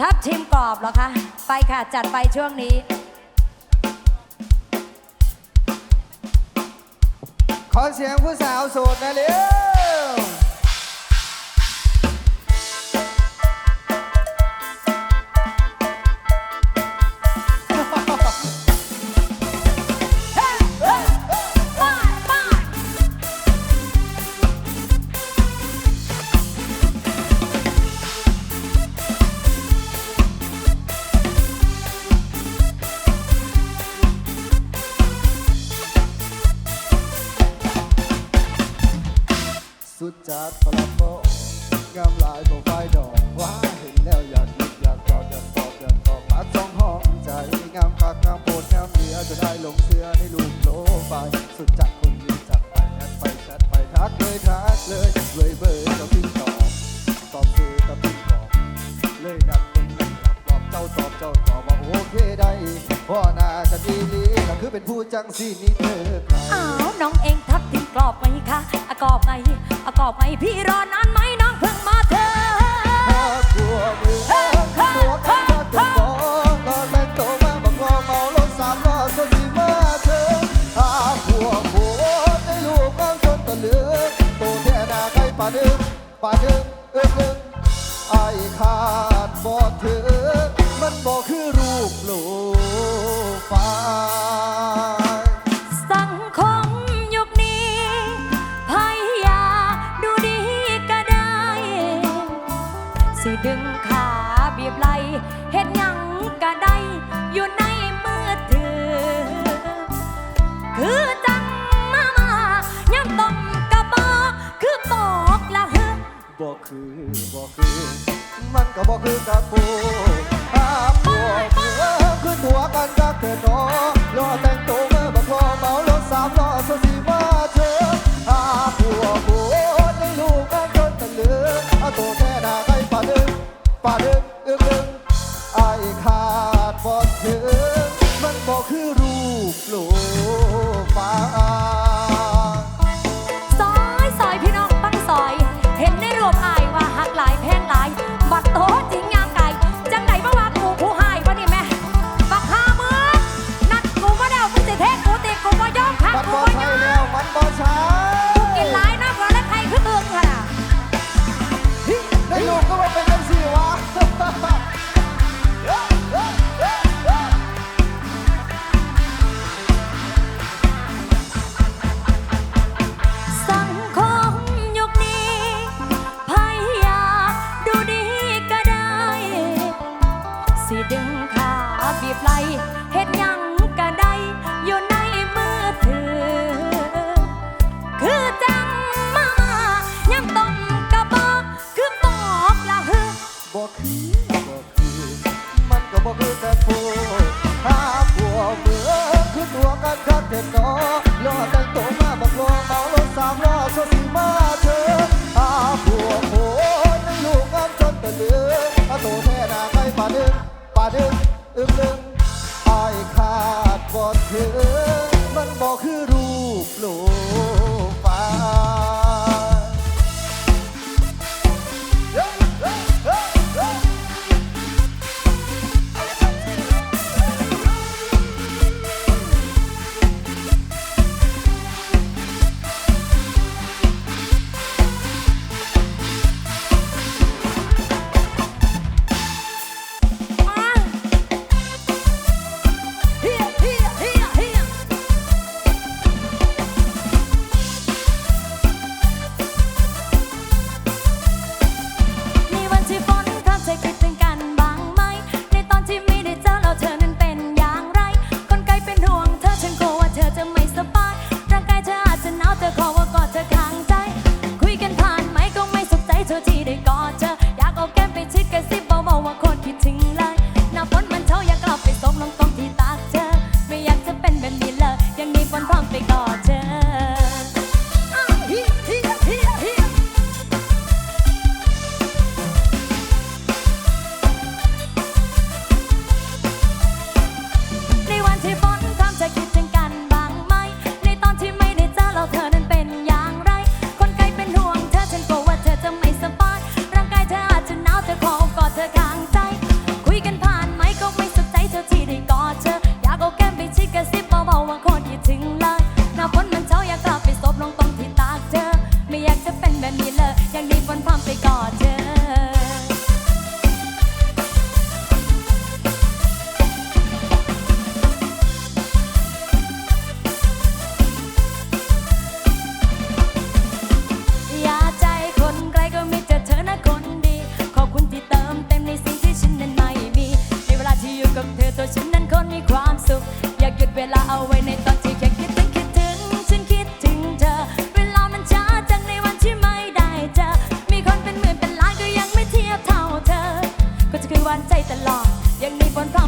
ทับทิมกรอบเหรอคะ ไปค่ะ จัดไปช่วงนี้ ขอเสียงผู้สาวโสดหนะเร็ว งที่นี้เธอใครอ้าวน้องเองทับทิมกรอบไหมคะอะกรอบไหมอะกรอบไหมพี่รอนานไหมน้องเพิ่งมาเธอถ้ากลัวมือหัวข้าเธอบอกตอนแต่งตมาบังงอเมารถสามล้อจนที่มาเธอถ้าหัวโผล่ในลูกก้อนจนตะลึงโตแท่นาใครป่าดึงป่าดึงเอื้อลึงไอ้ขาดบอดเธอมันบอกคือรูปโลฟ้า คือบ่คือ มันก็บ่คือกับกูอาบวกเธอคือตัวกันก็เธอเนาะรอแต่ง รูปโลก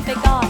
thank God.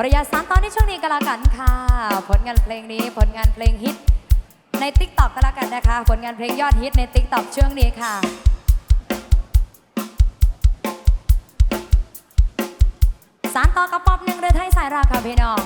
อรนุาสานตอนในช่วงนี้ก็แล้วกันค่ะ ผลงานเพลงนี้ผลงานเพลงฮิตในติ๊กต็อกก็แล้วกันนะคะ ผลงานเพลงยอดฮิตในติ๊กต็อกช่วงนี้ค่ะสานต่อกับป๊อบหนึ่งเรือไทยสายราค่ะพี่น้อง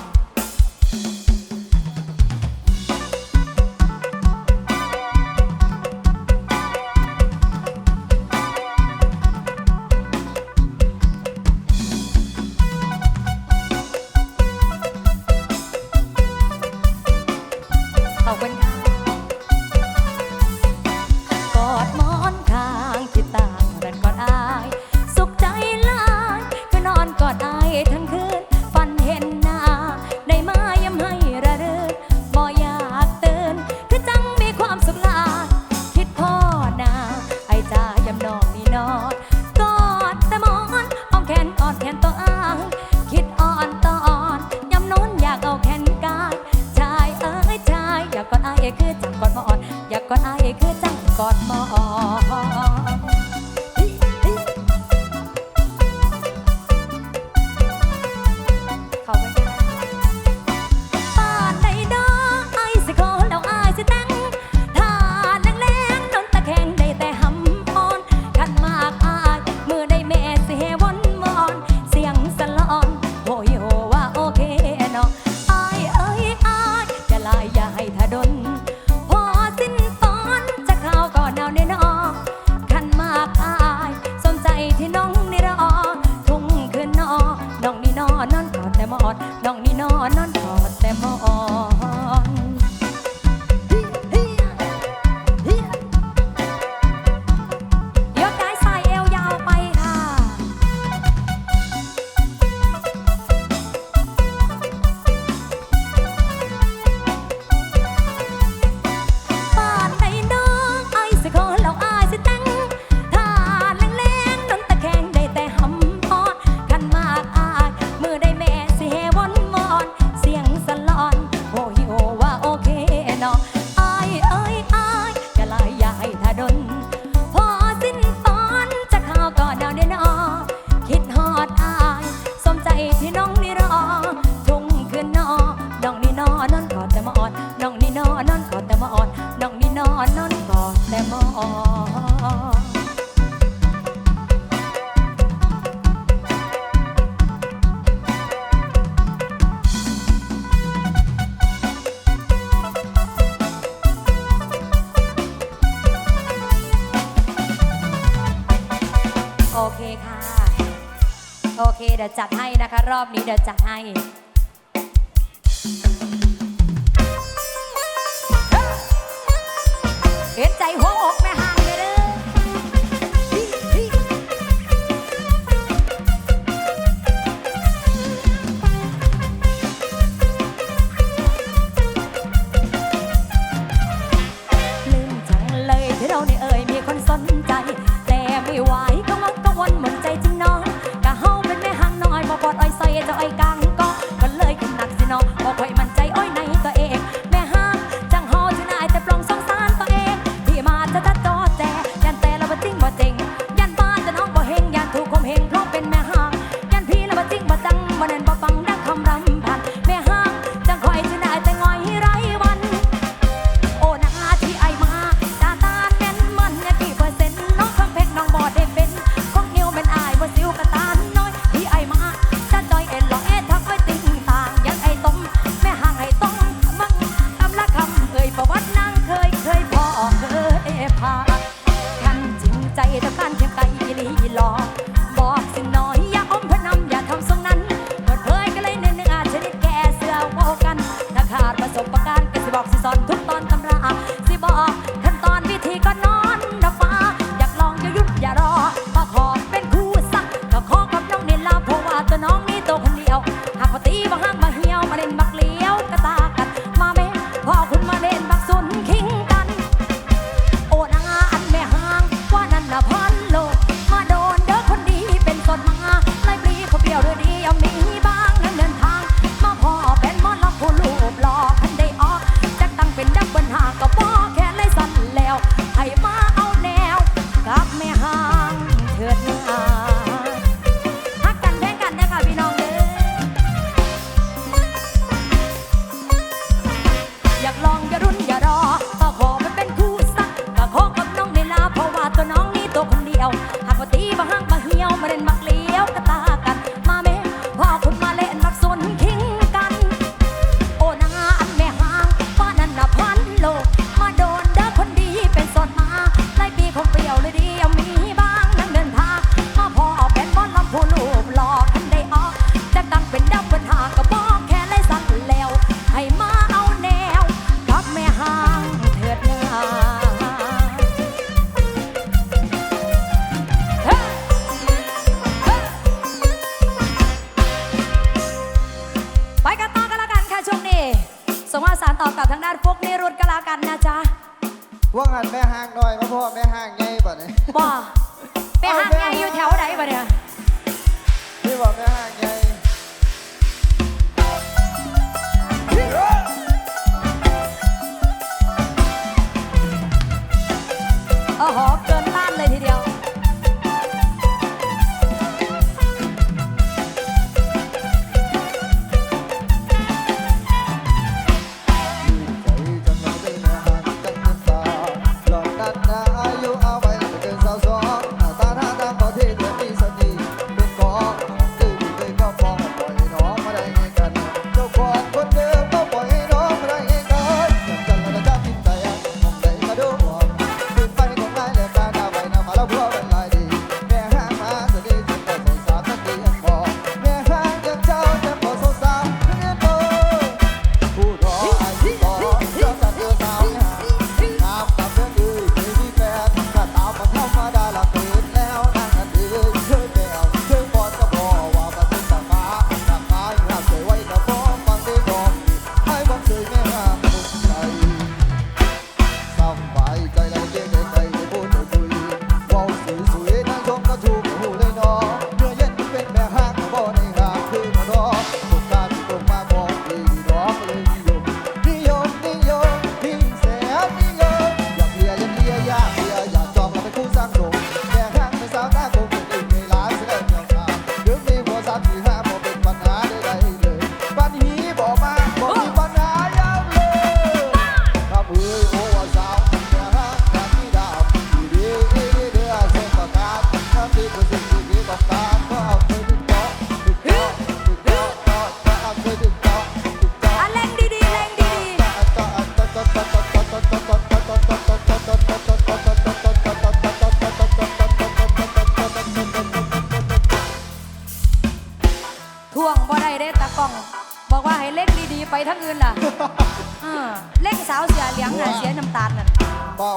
เดี๋ยวจัดให้นะคะ รอบนี้เดี๋ยวจัดให้ ดฟุกนิรุตก็แล้วกันนะจ๊ะว่างันแม่ห้างหน่อยมาพ่อแม่ห้างไงบ่เนี่ยบ่ม่ห้างไงอยู่แถวไหนบ่เนี่ยนี่บอกแม่ห้างไง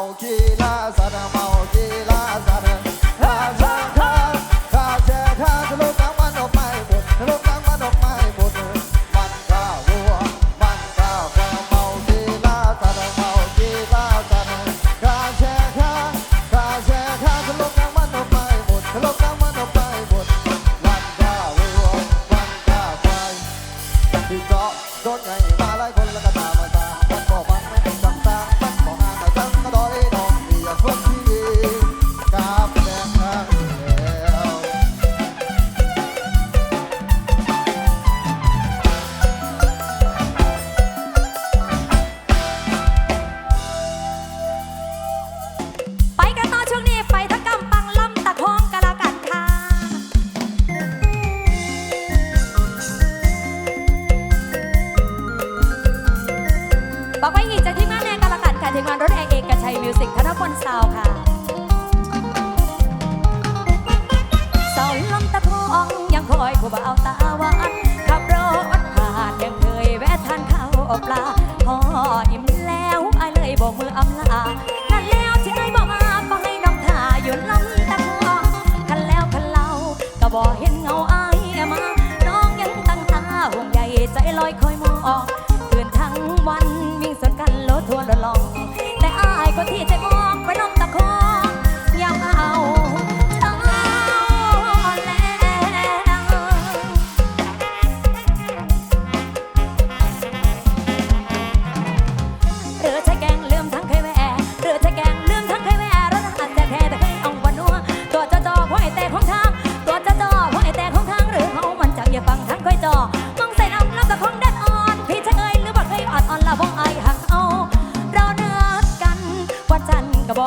São que Lázaro 我爱那。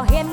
him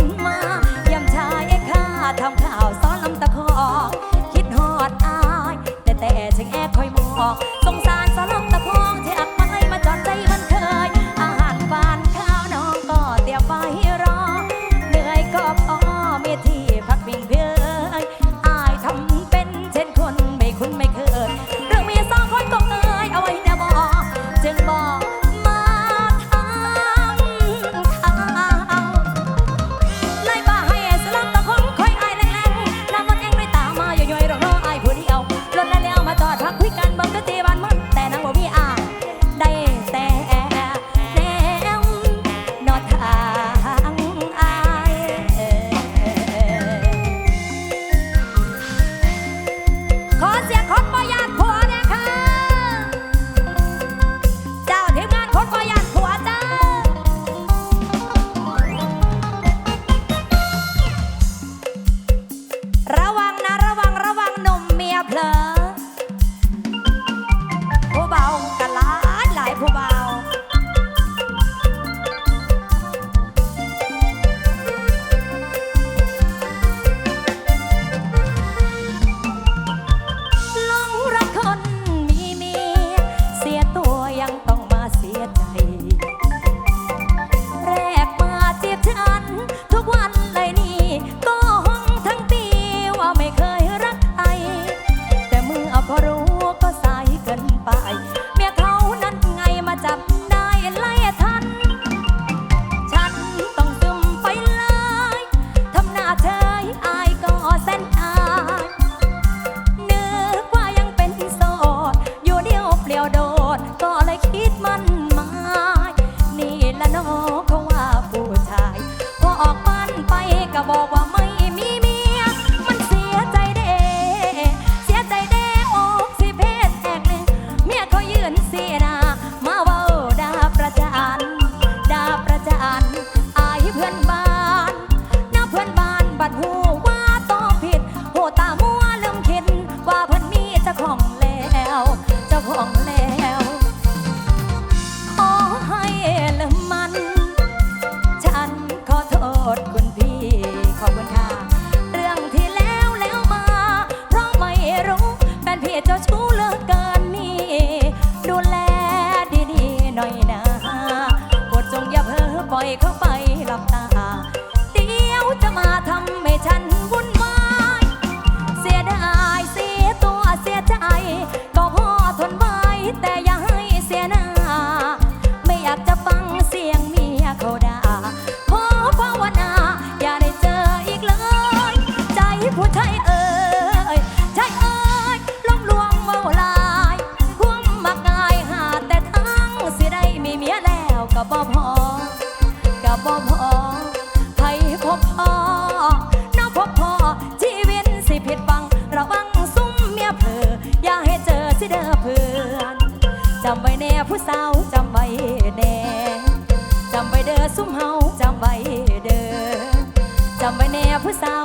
ไว้แน่ผู้สาว